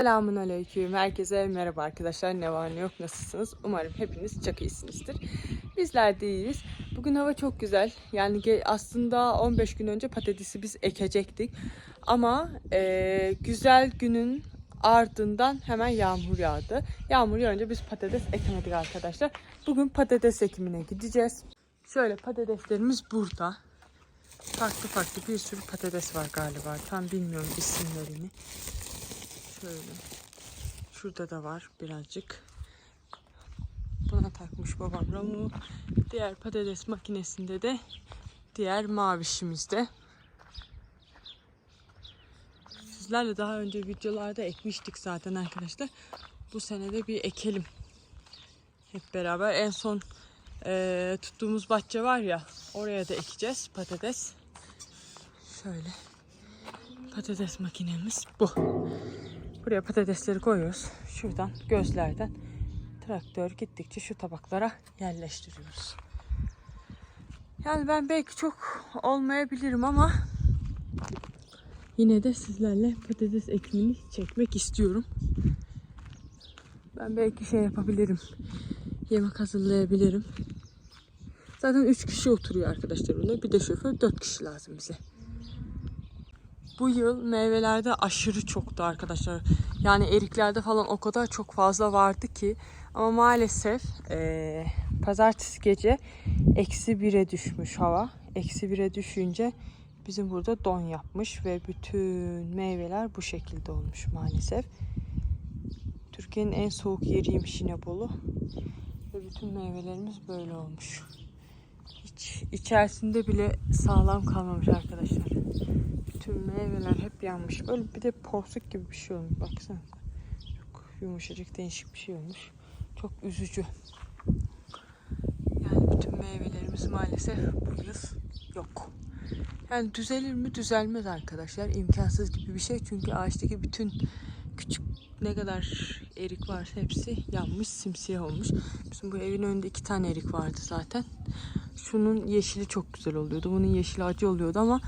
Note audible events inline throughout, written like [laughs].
Selamun Aleyküm. Herkese merhaba arkadaşlar. Ne var ne yok nasılsınız? Umarım hepiniz çok iyisinizdir. Bizler de iyiyiz. Bugün hava çok güzel. Yani aslında 15 gün önce patatesi biz ekecektik. Ama eee, güzel günün ardından hemen yağmur yağdı. Yağmur yağınca biz patates ekemedik arkadaşlar. Bugün patates ekimine gideceğiz. Şöyle patateslerimiz burada. Farklı farklı bir sürü patates var galiba. Tam bilmiyorum isimlerini. Şöyle. Şurada da var birazcık. Buna takmış babam ramu. Diğer patates makinesinde de diğer mavişimizde. Sizlerle daha önce videolarda ekmiştik zaten arkadaşlar. Bu sene de bir ekelim. Hep beraber. En son eee, tuttuğumuz bahçe var ya oraya da ekeceğiz patates. Şöyle. Patates makinemiz bu. Buraya patatesleri koyuyoruz. Şuradan gözlerden traktör gittikçe şu tabaklara yerleştiriyoruz. Yani ben belki çok olmayabilirim ama yine de sizlerle patates ekimini çekmek istiyorum. Ben belki şey yapabilirim. Yemek hazırlayabilirim. Zaten 3 kişi oturuyor arkadaşlar bunda. Bir de şoför 4 kişi lazım bize. Bu yıl meyvelerde aşırı çoktu arkadaşlar. Yani eriklerde falan o kadar çok fazla vardı ki. Ama maalesef eee, pazartesi gece eksi bire düşmüş hava. Eksi bire düşünce bizim burada don yapmış ve bütün meyveler bu şekilde olmuş maalesef. Türkiye'nin en soğuk yeriymiş yine Bolu. Ve bütün meyvelerimiz böyle olmuş. Hiç içerisinde bile sağlam kalmamış arkadaşlar. Bütün meyveler hep yanmış. Böyle bir de porsuk gibi bir şey olmuş. Baksana. Çok yumuşacık değişik bir şey olmuş. Çok üzücü. Yani bütün meyvelerimiz maalesef bu yıl yok. Yani düzelir mi düzelmez arkadaşlar. İmkansız gibi bir şey. Çünkü ağaçtaki bütün küçük ne kadar erik varsa hepsi yanmış, simsiyah olmuş. Bizim bu evin önünde iki tane erik vardı zaten. Şunun yeşili çok güzel oluyordu. Bunun yeşili acı oluyordu ama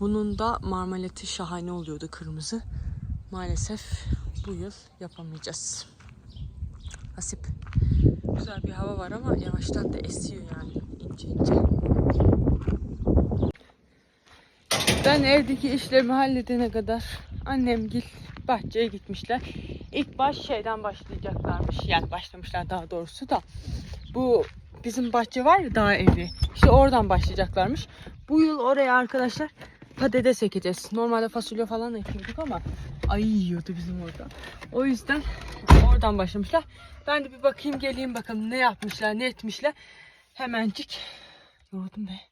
bunun da marmeleti şahane oluyordu kırmızı. Maalesef bu yıl yapamayacağız. Nasip. Güzel bir hava var ama yavaştan da esiyor yani ince ince. Ben evdeki işlerimi halledene kadar annem gil bahçeye gitmişler. İlk baş şeyden başlayacaklarmış. Yani başlamışlar daha doğrusu da. Bu bizim bahçe var ya dağ evi. İşte oradan başlayacaklarmış. Bu yıl oraya arkadaşlar patates ekeceğiz. Normalde fasulye falan ekiyorduk ama ayı yiyordu bizim orada. O yüzden oradan başlamışlar. Ben de bir bakayım geleyim bakalım ne yapmışlar ne etmişler. Hemencik yoruldum be.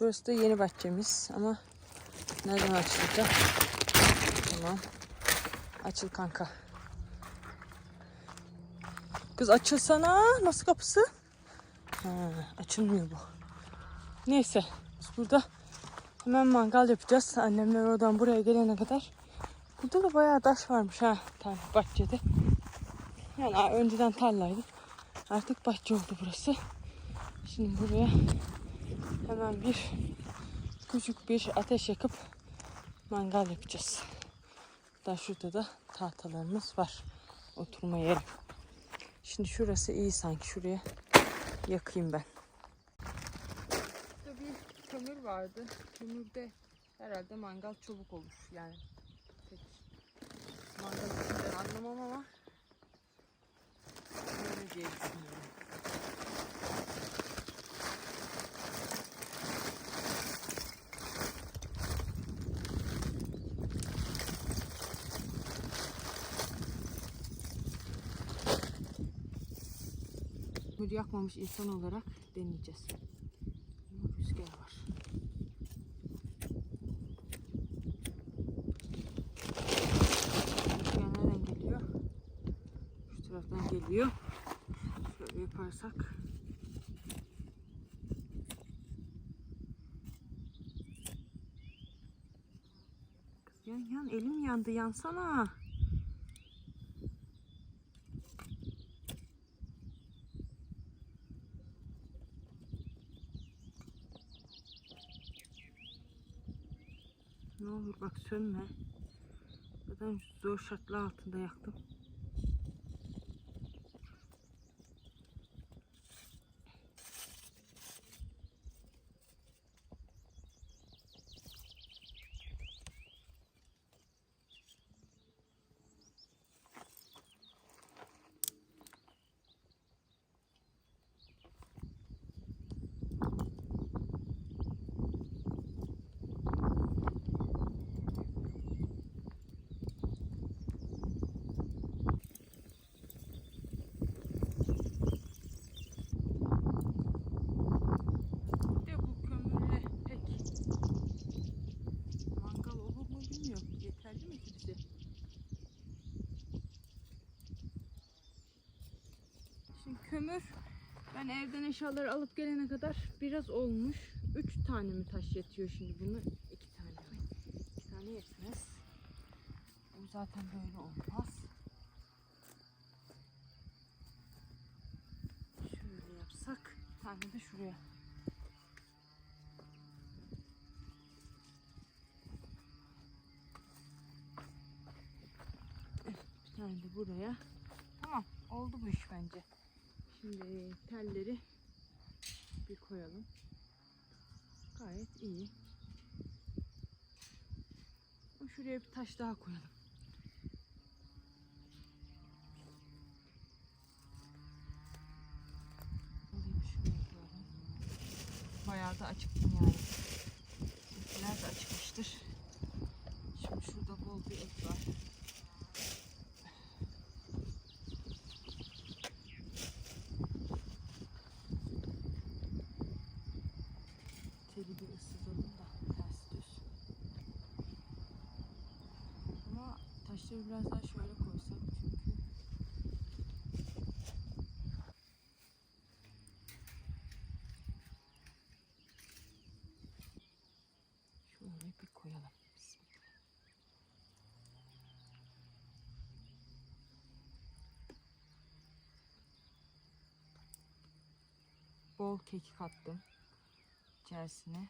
Burası da yeni bahçemiz ama nereden açılacak? Tamam. Açıl kanka. Kız açılsana. Nasıl kapısı? Ha, açılmıyor bu. Neyse biz burada hemen mangal yapacağız. Annemler oradan buraya gelene kadar. Burada da bayağı taş varmış ha. Tam bahçede. Yani önceden tarlaydı. Artık bahçe oldu burası. Şimdi buraya hemen bir küçük bir ateş yakıp mangal yapacağız. Daha şurada da tahtalarımız var. Oturma yeri. Şimdi şurası iyi sanki. Şuraya yakayım ben. Burada bir kömür vardı. Kömürde herhalde mangal çabuk olur. Yani pek mangal içinden anlamam ama öyle diye düşünüyorum. Kömür yakmamış insan olarak deneyeceğiz. Rüzgar var. Rüzgar nereden geliyor? Şu taraftan geliyor. Şöyle yaparsak. Yan yan elim yandı yansana. Ne olur bak sönme. Zaten zor şartlar altında yaktım. De bu kömürle pek mangal olur mu bilmiyorum. Yeterli mi ki bize? Şimdi kömür ben evden eşyaları alıp gelene kadar biraz olmuş. Üç tane mi taş yetiyor şimdi bunu? İki tane mi? İki tane yetmez. Bu zaten böyle olmaz. Şöyle yapsak. Bir tane de şuraya. Bir tane de buraya. Tamam oldu bu iş bence. Şimdi telleri bir koyalım. Gayet iyi. Şuraya bir taş daha koyalım. Bayağı da acıktım yani. Bizimkiler de acıkmıştır. Şimdi şurada bol bir et var. Teli bir ısıtalım da ters düz. Ama taşları biraz daha şöyle koysak çünkü şöyle bir koyalım. Bismillah. Bol kekik attım içerisine.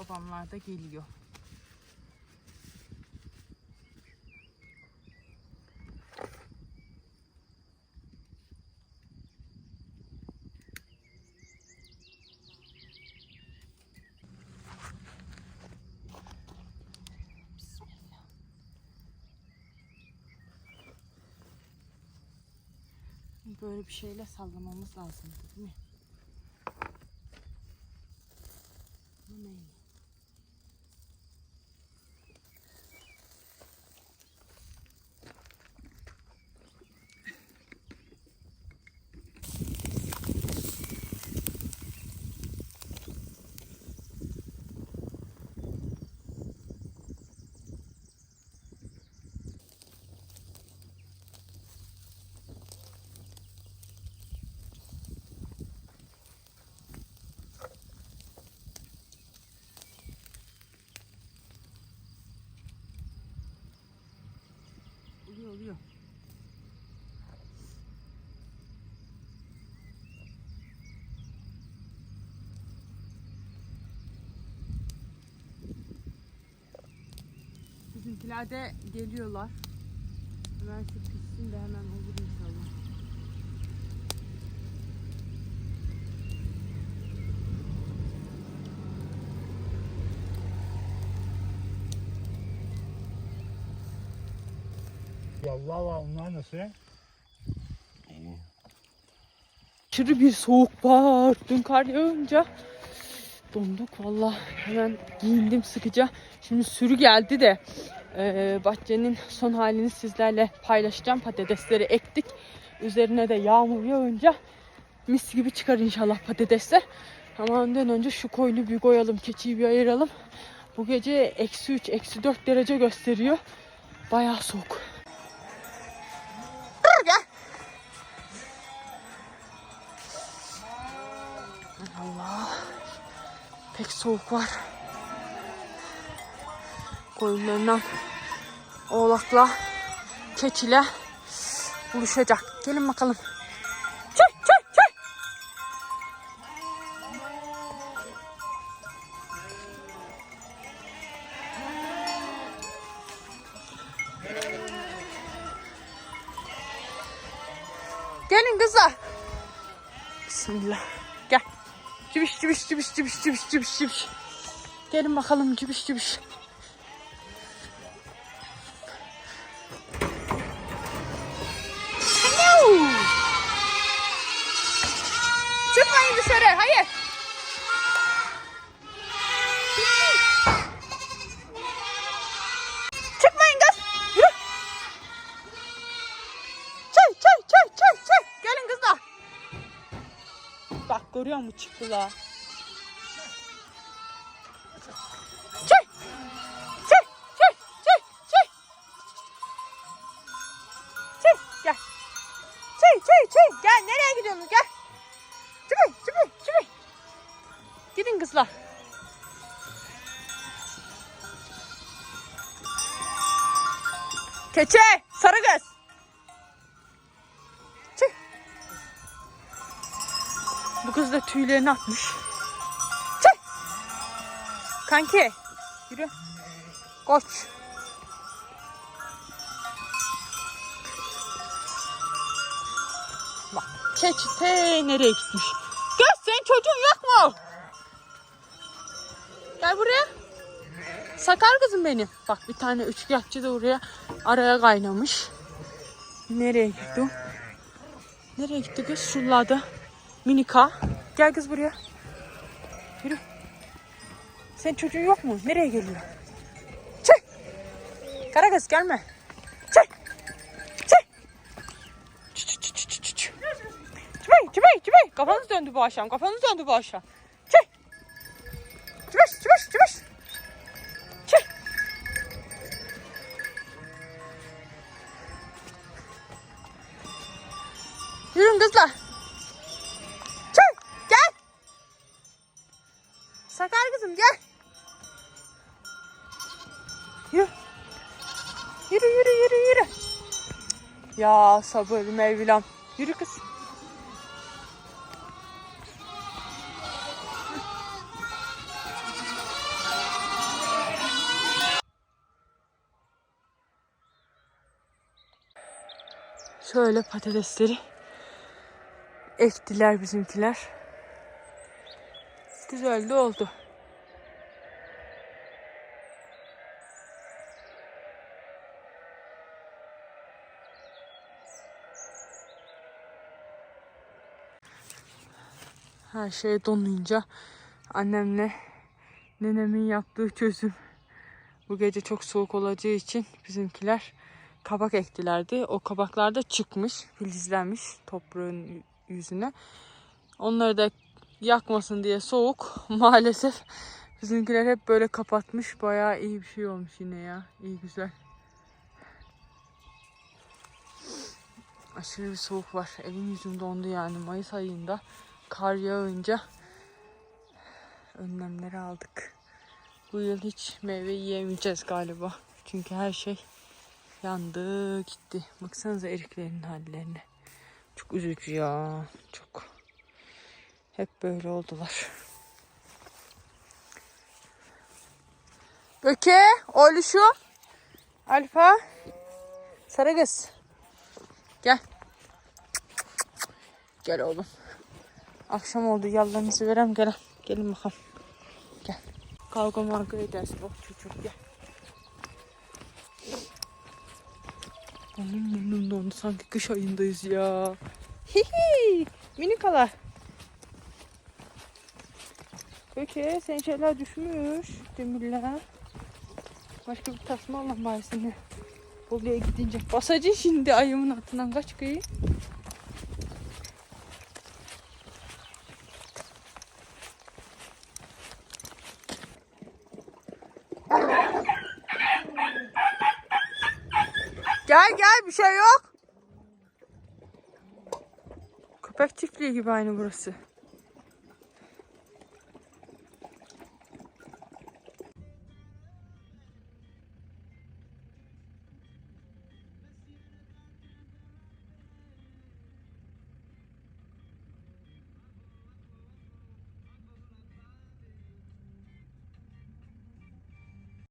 babamlar da geliyor. böyle bir şeyle sallamamız lazım değil mi? Bizimkiler de geliyorlar. Hemen şu pişsin de hemen olur inşallah. Yallah var onlar nasıl? Aşırı bir soğuk var. Dün kar yağınca donduk valla. Hemen giyindim sıkıca. Şimdi sürü geldi de eee, bahçenin son halini sizlerle paylaşacağım. Patatesleri ektik. Üzerine de yağmur yağınca mis gibi çıkar inşallah patatesler. Ama ondan önce şu koyunu bir koyalım. Keçiyi bir ayıralım. Bu gece eksi 3, eksi 4 derece gösteriyor. Bayağı soğuk. Allah. Pek soğuk var. Koyunlarından oğlakla keçiyle buluşacak. Gelin bakalım. Çay çay çay. Gelin kızlar. Bismillah. Gel. Cıbış cıbış cıbış cıbış cıbış cıbış cıbış. Gelin bakalım cıbış cıbış. Bak görüyor musun çıktılar. Çay. Çay çay çay çay. Çay gel. Çay çay çay. Gel nereye gidiyorsunuz gel. Çıbıy çıbıy çıbıy. Gidin kızlar. Keçe da tüylerini atmış. Çık. Kanki. Yürü. Koç. Bak keçi te nereye gitmiş. Göz senin çocuğun yok mu? Gel buraya. Sakar kızım benim. Bak bir tane üçkağıtçı da oraya araya kaynamış. Nereye gitti o? Nereye gitti kız? Şuralarda. Minika. Gel kız buraya. Yürü. Senin çocuğun yok mu? Nereye geliyor? Çık. Kara kız gelme. Çık. Çık. Çık çık çık çık çık. Çıbay çıbay çıbay. Kafanız döndü bu akşam. Kafanız döndü bu akşam. Yürü yürü yürü yürü. Ya sabır Mevlam. Yürü kız. Şöyle patatesleri ektiler bizimkiler. Güzel de oldu. Her şey donunca annemle nenemin yaptığı çözüm. Bu gece çok soğuk olacağı için bizimkiler kabak ektilerdi. O kabaklar da çıkmış, filizlenmiş toprağın yüzüne. Onları da yakmasın diye soğuk [laughs] maalesef bizimkiler hep böyle kapatmış. Bayağı iyi bir şey olmuş yine ya. İyi güzel. Aşırı bir soğuk var. Elim yüzüm dondu yani Mayıs ayında. Kar yağınca önlemleri aldık. Bu yıl hiç meyve yiyemeyeceğiz galiba. Çünkü her şey yandı gitti. Baksanıza eriklerin hallerine. Çok üzücü ya. Çok. Hep böyle oldular. Böke, oğluşu, Alfa, sarı kız. Gel. Gel oğlum. Akşam oldu yallarınızı verem gel. Gelin bakalım. Gel. Kavga marga edersin. Oh çocuk gel. Burnum burnum dondu. Sanki kış ayındayız ya. Hihi. Minikalar. Peki senin şeyler düşmüş. Demirler. Başka bir tasma Allah bari seni. Bolu'ya gidince. Basacı şimdi ayımın altından kaç kıyı. Gel gel bir şey yok. Köpek çiftliği gibi aynı burası.